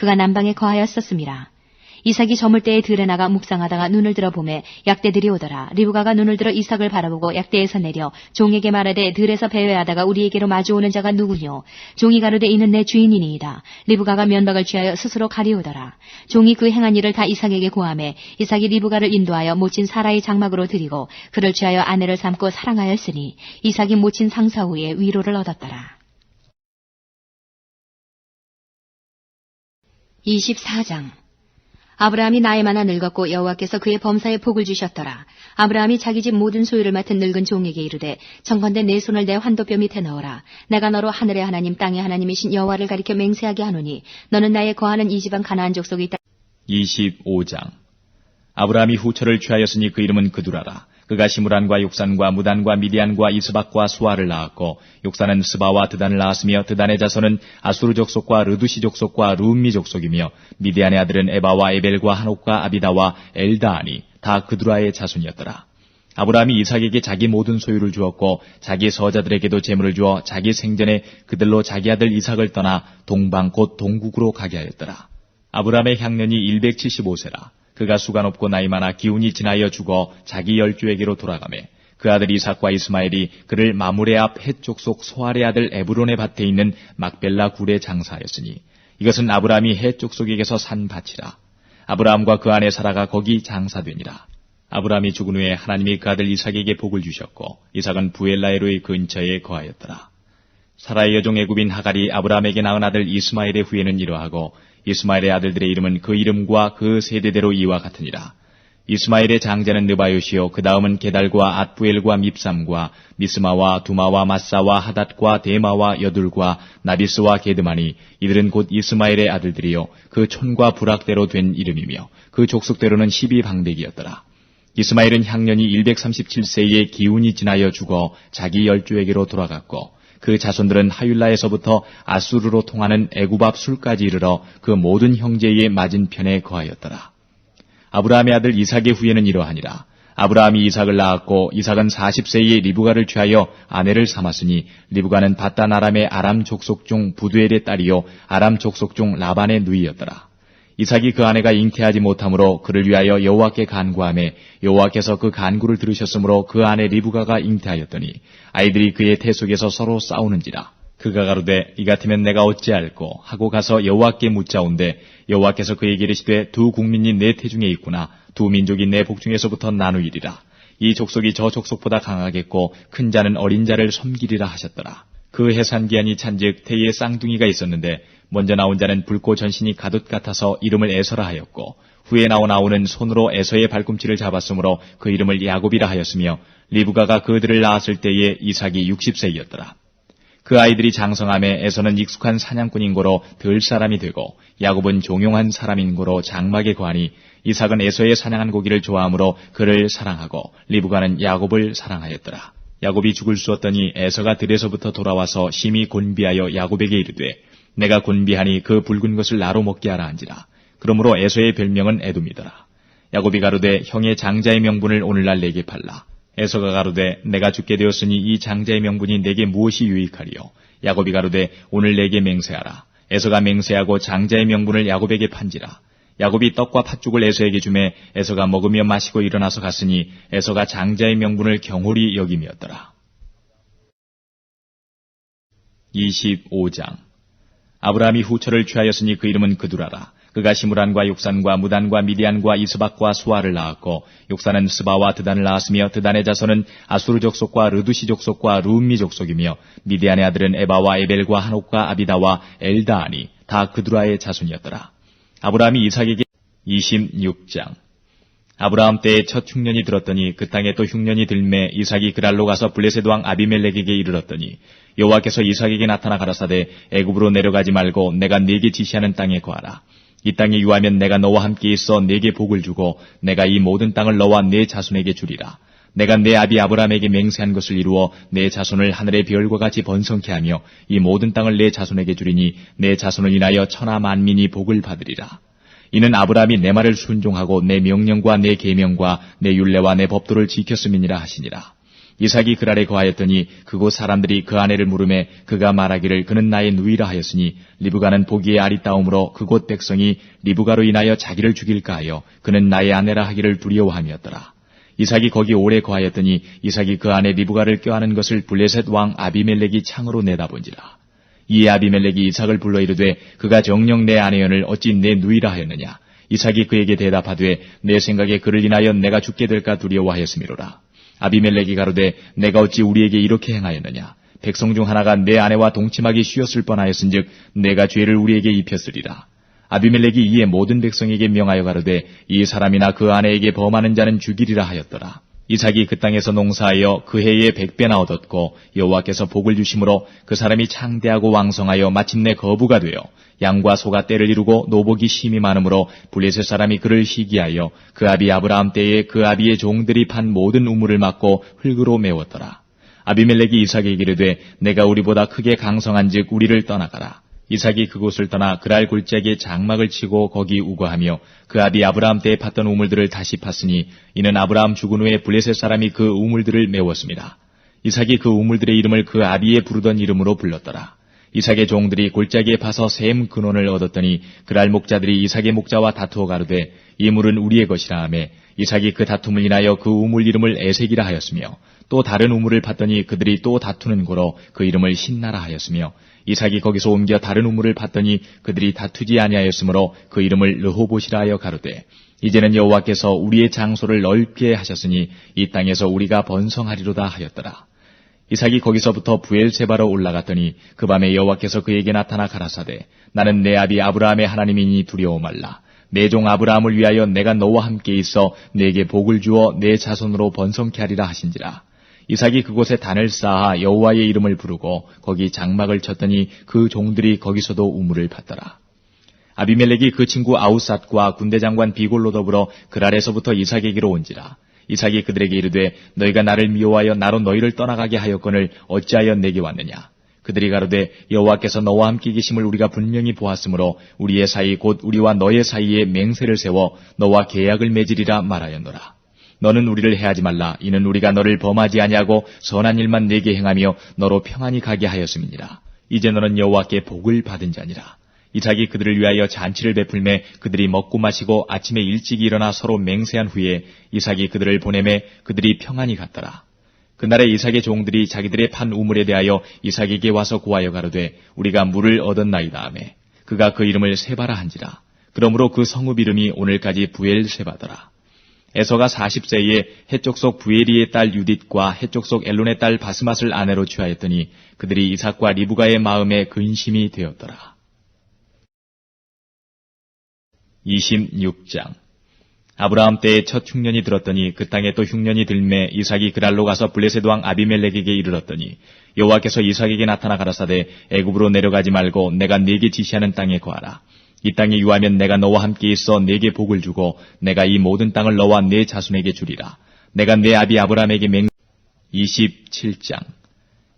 그가 남방에 거하였었습니다. 이삭이 저물 때에 들에 나가 묵상하다가 눈을 들어 보매 약대들이 오더라. 리브가가 눈을 들어 이삭을 바라보고 약대에서 내려 종에게 말하되 들에서 배회하다가 우리에게로 마주오는 자가 누구뇨? 종이 가로되 이는 내 주인이니이다. 리브가가 면박을 취하여 스스로 가리우더라. 종이 그 행한 일을 다 이삭에게 고함해 이삭이 리브가를 인도하여 모친 사라의 장막으로 드리고 그를 취하여 아내를 삼고 사랑하였으니 이삭이 모친 상사 후에 위로를 얻었더라. 24장 아브라함이 나이 많아 늙었고 여호와께서 그의 범사에 복을 주셨더라. 아브라함이 자기 집 모든 소유를 맡은 늙은 종에게 이르되 정건대 내 손을 내 환도뼈 밑에 넣어라. 내가 너로 하늘의 하나님 땅의 하나님이신 여호와를 가리켜 맹세하게 하노니 너는 나의 거하는 이 집안 가나안 족속이 있다. 25장 아브라함이 후처를 취하였으니 그 이름은 그두라라. 그가 시무란과 육산과 무단과 미디안과 이스박과 수아를 낳았고 육산은 스바와 드단을 낳았으며 드단의 자손은 아수르 족속과 르두시 족속과 루음미 족속이며 미디안의 아들은 에바와 에벨과 한옥과 아비다와 엘다하니 다 그두라의 자손이었더라. 아브라함이 이삭에게 자기 모든 소유를 주었고 자기 서자들에게도 재물을 주어 자기 생전에 그들로 자기 아들 이삭을 떠나 동방 곧 동국으로 가게 하였더라. 아브라함의 향년이 175세라. 그가 수가 높고 나이 많아 기운이 지나여 죽어 자기 열주에게로 돌아가매 그 아들 이삭과 이스마엘이 그를 마무레 앞 헷족 속 소알의 아들 에브론의 밭에 있는 막벨라 굴에 장사하였으니 이것은 아브라함이 헷족 속에게서 산 밭이라. 아브라함과 그 아내 사라가 거기 장사되니라. 아브라함이 죽은 후에 하나님이 그 아들 이삭에게 복을 주셨고 이삭은 부엘라에로의 근처에 거하였더라. 사라의 여종 애굽인 하갈이 아브라함에게 낳은 아들 이스마엘의 후예는 이러하고 이스마엘의 아들들의 이름은 그 이름과 그 세대대로 이와 같으니라. 이스마엘의 장자는 느바요시요 그 다음은 게달과 앗부엘과 밉삼과 미스마와 두마와 마사와 하닷과 데마와 여둘과 나비스와 게드마니 이들은 곧 이스마엘의 아들들이요 그 촌과 부락대로 된 이름이며 그 족속대로는 12방백이었더라. 이스마엘은 향년이 137세에 기운이 지나여 죽어 자기 열주에게로 돌아갔고 그 자손들은 하율라에서부터 아수르로 통하는 애굽 앞 술까지 이르러 그 모든 형제의 맞은편에 거하였더라. 아브라함의 아들 이삭의 후예는 이러하니라. 아브라함이 이삭을 낳았고 이삭은 40세에 리브가를 취하여 아내를 삼았으니 리브가는 바단 아람의 아람 족속 중 부두엘의 딸이요 아람 족속 중 라반의 누이였더라. 이삭이 그 아내가 잉태하지 못하므로 그를 위하여 여호와께 간구하매 여호와께서 그 간구를 들으셨으므로 그 아내 리브가가 잉태하였더니 아이들이 그의 태 속에서 서로 싸우는지라. 그가 가로되 이 같으면 내가 어찌할꼬? 하고 가서 여호와께 묻자온데 여호와께서 그에게 이르시되 두 국민이 내 태 중에 있구나. 두 민족이 내 복중에서부터 나누이리라. 이 족속이 저 족속보다 강하겠고 큰 자는 어린 자를 섬기리라 하셨더라 그 해산 기한이 찬즉 태에 쌍둥이가 있었는데 먼저 나온 자는 붉고 전신이 가둣 같아서 이름을 에서라 하였고 후에 나온 아우는 손으로 에서의 발꿈치를 잡았으므로 그 이름을 야곱이라 하였으며 리브가가 그들을 낳았을 때에 이삭이 60세이었더라. 그 아이들이 장성함에 에서는 익숙한 사냥꾼인 고로 들 사람이 되고 야곱은 종용한 사람인 고로 장막에 거하니 이삭은 에서의 사냥한 고기를 좋아하므로 그를 사랑하고 리브가는 야곱을 사랑하였더라. 야곱이 죽을 수 없더니 에서가 들에서부터 돌아와서 심히 곤비하여 야곱에게 이르되 내가 곤비하니 그 붉은 것을 나로 먹게 하라 한지라. 그러므로 에서의 별명은 에돔이더라. 야곱이 가로되 형의 장자의 명분을 오늘날 내게 팔라. 에서가 가로되 내가 죽게 되었으니 이 장자의 명분이 내게 무엇이 유익하리요. 야곱이 가로되 오늘 내게 맹세하라. 에서가 맹세하고 장자의 명분을 야곱에게 판지라. 야곱이 떡과 팥죽을 에서에게 주매 에서가 먹으며 마시고 일어나서 갔으니 에서가 장자의 명분을 경홀히 여김이었더라. 25장 아브라함이 후처를 취하였으니 그 이름은 그두라라. 그가 시무란과 육산과 무단과 미디안과 이스박과 수아를 낳았고 육산은 스바와 드단을 낳았으며 드단의 자손은 아수르 족속과 르두시 족속과 루음미 족속이며 미디안의 아들은 에바와 에벨과 한옥과 아비다와 엘다하니 다 그두라의 자손이었더라. 아브라함이 이삭에게 26장 아브라함 때에 첫 흉년이 들었더니 그 땅에 또 흉년이 들매 이삭이 그랄로 가서 블레셋 왕 아비멜렉에게 이르렀더니 여호와께서 이삭에게 나타나 가라사대 애굽으로 내려가지 말고 내가 네게 지시하는 땅에 거하라. 이 땅에 유하면 내가 너와 함께 있어 네게 복을 주고 내가 이 모든 땅을 너와 네 자손에게 주리라. 내가 내 아비 아브라함에게 맹세한 것을 이루어 내 자손을 하늘의 별과 같이 번성케 하며 이 모든 땅을 내 자손에게 주리니 내 자손을 인하여 천하 만민이 복을 받으리라. 이는 아브라함이 내 말을 순종하고 내 명령과 내 계명과 내 율례와 내 법도를 지켰음이니라 하시니라. 이삭이 그랄에 거하였더니 그곳 사람들이 그 아내를 물음에 그가 말하기를 그는 나의 누이라 하였으니 리브가는 보기에 아리따움으로 그곳 백성이 리브가로 인하여 자기를 죽일까 하여 그는 나의 아내라 하기를 두려워함이었더라. 이삭이 거기 오래 거하였더니 이삭이 그 아내 리브가를 껴안은 것을 블레셋 왕 아비멜렉이 창으로 내다본지라. 이에 아비멜렉이 이삭을 불러 이르되 그가 정령 내 아내연을 어찌 내 누이라 하였느냐. 이삭이 그에게 대답하되 내 생각에 그를 인하여 내가 죽게 될까 두려워하였음이로라. 아비멜렉이 가로되 내가 어찌 우리에게 이렇게 행하였느냐. 백성 중 하나가 내 아내와 동침하기 쉬었을 뻔하였은즉 내가 죄를 우리에게 입혔으리라. 아비멜렉이 이에 모든 백성에게 명하여 가로되 이 사람이나 그 아내에게 범하는 자는 죽이리라 하였더라. 이삭이 그 땅에서 농사하여 그 해에 백배나 얻었고 여호와께서 복을 주심으로 그 사람이 창대하고 왕성하여 마침내 거부가 되어 양과 소가 때를 이루고 노복이 심히 많으므로 블레셋 사람이 그를 희귀하여 그 아비 아브라함 때에 그 아비의 종들이 판 모든 우물을 막고 흙으로 메웠더라. 아비멜렉이 이삭에게 이르되 내가 우리보다 크게 강성한즉 우리를 떠나가라. 이삭이 그곳을 떠나 그랄 골짜기에 장막을 치고 거기 우거하며 그 아비 아브라함 때에 팠던 우물들을 다시 팠으니 이는 아브라함 죽은 후에 블레셋 사람이 그 우물들을 메웠습니다. 이삭이 그 우물들의 이름을 그 아비에 부르던 이름으로 불렀더라. 이삭의 종들이 골짜기에 파서 샘 근원을 얻었더니 그랄 목자들이 이삭의 목자와 다투어 가로되 이 물은 우리의 것이라 하며 이삭이 그 다툼을 인하여 그 우물 이름을 에색이라 하였으며 또 다른 우물을 팠더니 그들이 또 다투는 고로 그 이름을 신나라 하였으며 이삭이 거기서 옮겨 다른 우물을 팠더니 그들이 다투지 아니하였으므로 그 이름을 르호봇이라 하여 가로되 이제는 여호와께서 우리의 장소를 넓게 하셨으니 이 땅에서 우리가 번성하리로다 하였더라. 이삭이 거기서부터 부엘세바로 올라갔더니 그 밤에 여호와께서 그에게 나타나 가라사대 나는 내 아비 아브라함의 하나님이니 두려워 말라. 내 종 아브라함을 위하여 내가 너와 함께 있어 내게 복을 주어 내 자손으로 번성케 하리라 하신지라. 이삭이 그곳에 단을 쌓아 여호와의 이름을 부르고 거기 장막을 쳤더니 그 종들이 거기서도 우물을 팠더라. 아비멜렉이 그 친구 아우삿과 군대장관 비골로 더불어 그랄에서부터 이삭에게로 온지라. 이삭이 그들에게 이르되 너희가 나를 미워하여 나로 너희를 떠나가게 하였거늘 어찌하여 내게 왔느냐. 그들이 가로되 여호와께서 너와 함께 계심을 우리가 분명히 보았으므로 우리의 사이 곧 우리와 너의 사이에 맹세를 세워 너와 계약을 맺으리라 말하였노라. 너는 우리를 해하지 말라. 이는 우리가 너를 범하지 아니하고 선한 일만 내게 행하며 너로 평안히 가게 하였음이니라. 이제 너는 여호와께 복을 받은 자니라. 이삭이 그들을 위하여 잔치를 베풀매 그들이 먹고 마시고 아침에 일찍 일어나 서로 맹세한 후에 이삭이 그들을 보내매 그들이 평안히 갔더라. 그날에 이삭의 종들이 자기들의 판 우물에 대하여 이삭에게 와서 고하여 가로되 우리가 물을 얻었나이다 하매 그가 그 이름을 세바라 한지라. 그러므로 그 성읍 이름이 오늘까지 부엘세바더라. 에서가 40세에 해쪽 속 부에리의 딸 유딧과 해쪽 속 엘론의 딸 바스맛을 아내로 취하였더니 그들이 이삭과 리브가의 마음에 근심이 되었더라. 26장 아브라함 때에 첫 흉년이 들었더니 그 땅에 또 흉년이 들매 이삭이 그랄로 가서 블레셋 왕 아비멜렉에게 이르렀더니 여호와께서 이삭에게 나타나 가라사대 애굽으로 내려가지 말고 내가 네게 지시하는 땅에 거하라. 이 땅에 유하면 내가 너와 함께 있어 네게 복을 주고 내가 이 모든 땅을 너와 네 자손에게 주리라. 내가 내 아비 아브라함에게 맹 27장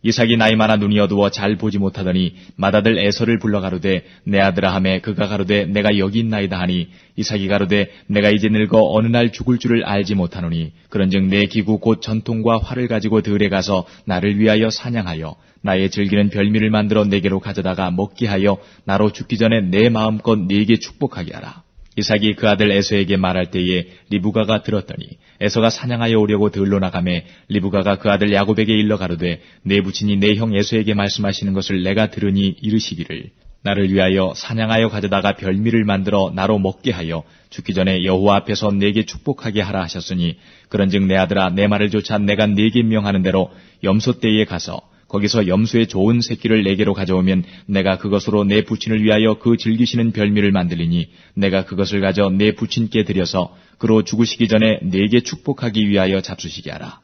이삭이 나이 많아 눈이 어두워 잘 보지 못하더니 맏아들 에서를 불러 가로되 내 아들아 하매 그가 가로되 내가 여기 있나이다 하니 이삭이 가로되 내가 이제 늙어 어느 날 죽을 줄을 알지 못하노니 그런즉 내 기구 곧 전통과 활을 가지고 들에 가서 나를 위하여 사냥하여 나의 즐기는 별미를 만들어 내게로 가져다가 먹게 하여 나로 죽기 전에 내 마음껏 네게 축복하게 하라. 이삭이 그 아들 에서에게 말할 때에 리브가가 들었더니 에서가 사냥하여 오려고 들러 나가매 리브가가 그 아들 야곱에게 일러 가로되 내 부친이 내 형 에서에게 말씀하시는 것을 내가 들으니 이르시기를. 나를 위하여 사냥하여 가져다가 별미를 만들어 나로 먹게 하여 죽기 전에 여호와 앞에서 내게 축복하게 하라 하셨으니 그런즉 내 아들아 내 말을 조차 내가 네게 명하는 대로 염소 떼에 가서 거기서 염소의 좋은 새끼를 내게로 가져오면 내가 그것으로 내 부친을 위하여 그 즐기시는 별미를 만들리니 내가 그것을 가져 내 부친께 드려서 그로 죽으시기 전에 내게 축복하기 위하여 잡수시게 하라.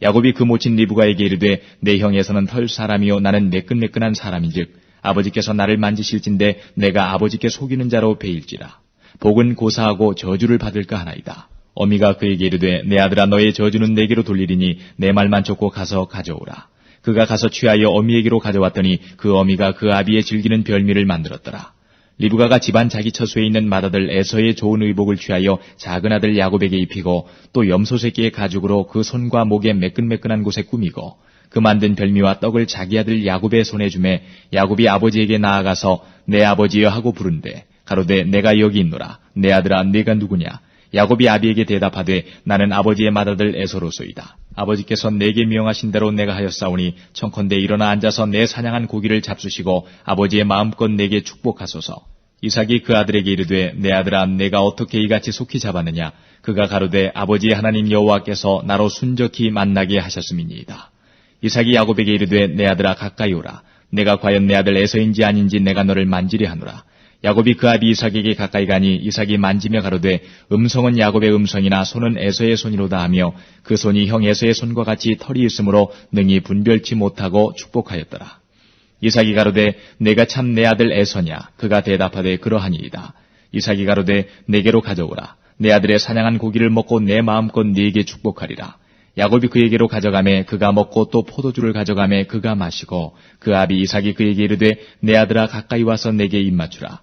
야곱이 그 모친 리브가에게 이르되 내 형에서는 털 사람이요 나는 매끈매끈한 사람인즉 아버지께서 나를 만지실진데 내가 아버지께 속이는 자로 베일지라. 복은 고사하고 저주를 받을까 하나이다. 어미가 그에게 이르되 내 아들아 너의 저주는 내게로 돌리리니 내 말만 쫓고 가서 가져오라. 그가 가서 취하여 어미에게로 가져왔더니 그 어미가 그 아비의 즐기는 별미를 만들었더라. 리브가가 집안 자기 처소에 있는 맏아들 에서의 좋은 의복을 취하여 작은 아들 야곱에게 입히고 또 염소 새끼의 가죽으로 그 손과 목에 매끈매끈한 곳에 꾸미고 그 만든 별미와 떡을 자기 아들 야곱의 손에 주매 야곱이 아버지에게 나아가서 내 아버지여 하고 부른데 가로되 내가 여기 있노라. 내 아들아 내가 누구냐 야곱이 아비에게 대답하되 나는 아버지의 맏아들 에서로소이다. 아버지께서 내게 명하신 대로 내가 하였사오니 청컨대 일어나 앉아서 내 사냥한 고기를 잡수시고 아버지의 마음껏 내게 축복하소서. 이삭이 그 아들에게 이르되 내 아들아 내가 어떻게 이같이 속히 잡았느냐 그가 가로되 아버지의 하나님 여호와께서 나로 순적히 만나게 하셨음이니이다. 이삭이 야곱에게 이르되 내 아들아 가까이 오라 내가 과연 내 아들 에서인지 아닌지 내가 너를 만지려 하노라. 야곱이 그 아비 이삭에게 가까이 가니 이삭이 만지며 가로되 음성은 야곱의 음성이나 손은 에서의 손이로다 하며 그 손이 형 에서의 손과 같이 털이 있으므로 능히 분별치 못하고 축복하였더라. 이삭이 가로되 내가 참 내 아들 에서냐 그가 대답하되 그러하니이다. 이삭이 가로되 내게로 가져오라. 내 아들의 사냥한 고기를 먹고 내 마음껏 네게 축복하리라. 야곱이 그에게로 가져가매 그가 먹고 또 포도주를 가져가매 그가 마시고 그 아비 이삭이 그에게 이르되 내 아들아 가까이 와서 내게 입맞추라.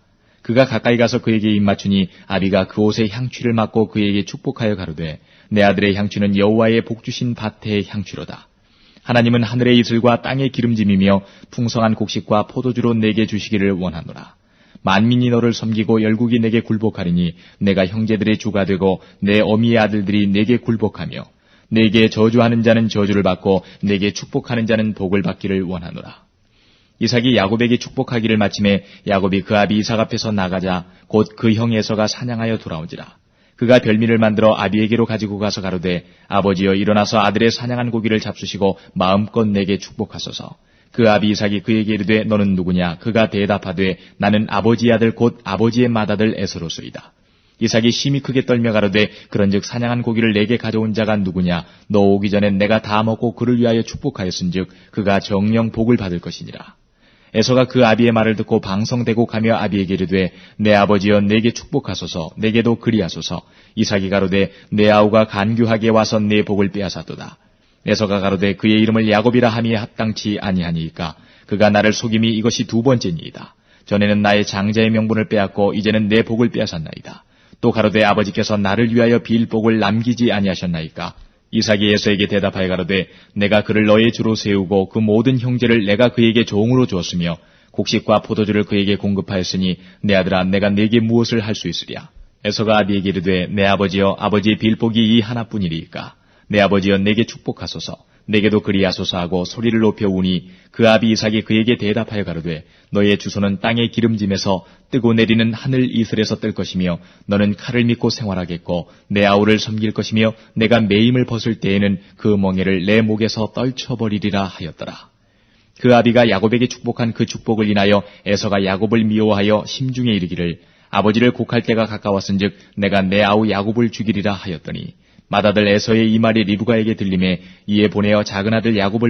그가 가까이 가서 그에게 입맞추니 아비가 그 옷에 향취를 맡고 그에게 축복하여 가로되 내 아들의 향취는 여호와의 복주신 밭의 향취로다. 하나님은 하늘의 이슬과 땅의 기름짐이며 풍성한 곡식과 포도주로 내게 주시기를 원하노라. 만민이 너를 섬기고 열국이 내게 굴복하리니 내가 형제들의 주가 되고 내 어미의 아들들이 내게 굴복하며 내게 저주하는 자는 저주를 받고 내게 축복하는 자는 복을 받기를 원하노라. 이삭이 야곱에게 축복하기를 마침에 야곱이 그 아비 이삭 앞에서 나가자 곧 그 형 에서가 사냥하여 돌아오지라. 그가 별미를 만들어 아비에게로 가지고 가서 가로되 아버지여 일어나서 아들의 사냥한 고기를 잡수시고 마음껏 내게 축복하소서. 그 아비 이삭이 그에게 이르되 너는 누구냐? 그가 대답하되 나는 아버지의 아들 곧 아버지의 맏아들 에서로소이다. 이삭이 심히 크게 떨며 가로되 그런즉 사냥한 고기를 내게 가져온 자가 누구냐? 너 오기 전에 내가 다 먹고 그를 위하여 축복하였은즉 그가 정령 복을 받을 것이니라. 에서가 그 아비의 말을 듣고 방성되고 가며 아비에게 이르되 내 아버지여 내게 축복하소서 내게도 그리하소서 이삭이 가로되 내 아우가 간교하게 와서 내 복을 빼앗았도다. 에서가 가로되 그의 이름을 야곱이라 함이 합당치 아니하니이까 그가 나를 속임이 이것이 두 번째니이다. 전에는 나의 장자의 명분을 빼앗고 이제는 내 복을 빼앗았나이다. 또 가로되 아버지께서 나를 위하여 빌 복을 남기지 아니하셨나이까 이삭이 에서에게 대답하여 가로되 내가 그를 너의 주로 세우고 그 모든 형제를 내가 그에게 종으로 주었으며 곡식과 포도주를 그에게 공급하였으니 내 아들아 내가 내게 무엇을 할 수 있으랴? 에서가 아비에게 이르되 내 아버지여 아버지의 빌복이 이 하나뿐이리이까? 내 아버지여 내게 축복하소서 내게도 그리하소서 하고 소리를 높여 우니 그 아비 이삭이 그에게 대답하여 가로되 너의 주소는 땅의 기름짐에서 뜨고 내리는 하늘 이슬에서 뜰 것이며 너는 칼을 믿고 생활하겠고 내 아우를 섬길 것이며 내가 매임을 벗을 때에는 그 멍에를 내 목에서 떨쳐버리리라 하였더라. 그 아비가 야곱에게 축복한 그 축복을 인하여 에서가 야곱을 미워하여 심중에 이르기를 아버지를 곡할 때가 가까웠은즉 내가 내 아우 야곱을 죽이리라 하였더니 맏아들 에서의 이 말이 리브가에게 들림에 이에 보내어 작은 아들 야곱을